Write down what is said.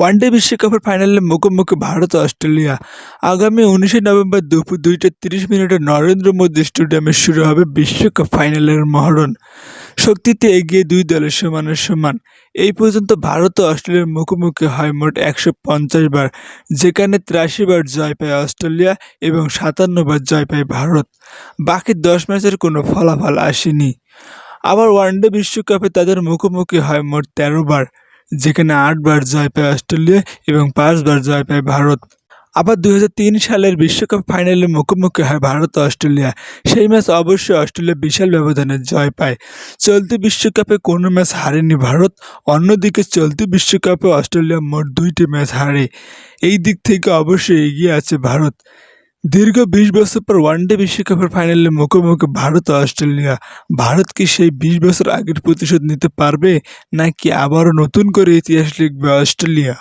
One day বিশ্বকাপের ফাইনালে মুখোমুখি ভারত অস্ট্রেলিয়া। আগামী উনিশে নভেম্বর দুপুর দুইটা তিরিশ মিনিটে নরেন্দ্র মোদী স্টেডিয়ামে শুরু হবে বিশ্বকাপ ফাইনালের মহরণ। শক্তিতে এগিয়ে দুই দলের সমানের সমান। এই পর্যন্ত ভারত ও অস্ট্রেলিয়ার মুখোমুখি হয় মোট একশো পঞ্চাশ বার, যেখানে তিরাশি বার জয় পায় অস্ট্রেলিয়া এবং সাতান্ন বার জয় পায় ভারত। বাকি দশ ম্যাচের কোনো ফলাফল আসেনি। আবার ওয়ানডে বিশ্বকাপে তাদের মুখোমুখি হয় মোট তেরো বার। যেখানে আটবার জয় পায় অস্ট্রেলিয়া এবং পাঁচবার জয় পায় ভারত। আবার দু হাজার তিন সালের বিশ্বকাপ ফাইনালে মুখোমুখি হয় ভারত অস্ট্রেলিয়া। সেই ম্যাচ অবশ্যই অস্ট্রেলিয়া বিশাল ব্যবধানে জয় পায়। চলতি বিশ্বকাপে কোনো ম্যাচ হারেনি ভারত, অন্যদিকে চলতি বিশ্বকাপে অস্ট্রেলিয়া মোট দুইটি ম্যাচ হারে। এই দিক থেকে অবশ্যই এগিয়ে আছে ভারত। দীর্ঘ বিশ বছর পর ওয়ানডে বিশ্বকাপের ফাইনালে মুখোমুখি ভারত ও অস্ট্রেলিয়া। ভারত কি সেই বিশ বছর আগের প্রতিশোধ নিতে পারবে, নাকি আবারও নতুন করে ইতিহাস লিখবে অস্ট্রেলিয়া?